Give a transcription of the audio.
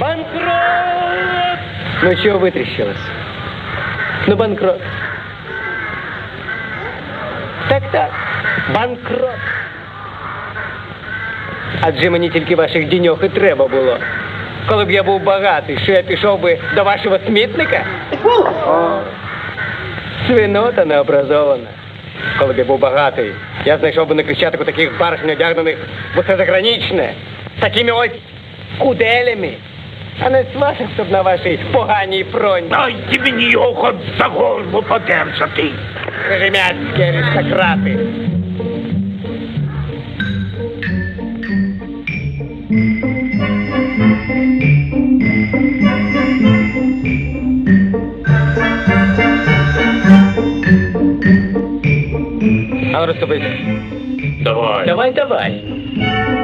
Банкрот! Ну чого витріщилась? Ну, банкрот. Так, так. Банкрот. Адже мені тільки ваших діньох і треба було. Коли б я був багатий, що я пішов би до вашого смітника? О, свинота необразована. Коли б я був багатий, я знайшов би на Крещатику таких барышень одягнених в усе заграничне, з такими ось куделями, а не сватався б на вашій поганій фронті. Дайте мені його хоч за горло подержати. Кремяцькі аристократи. А ну розступись. Давай. Давай, давай.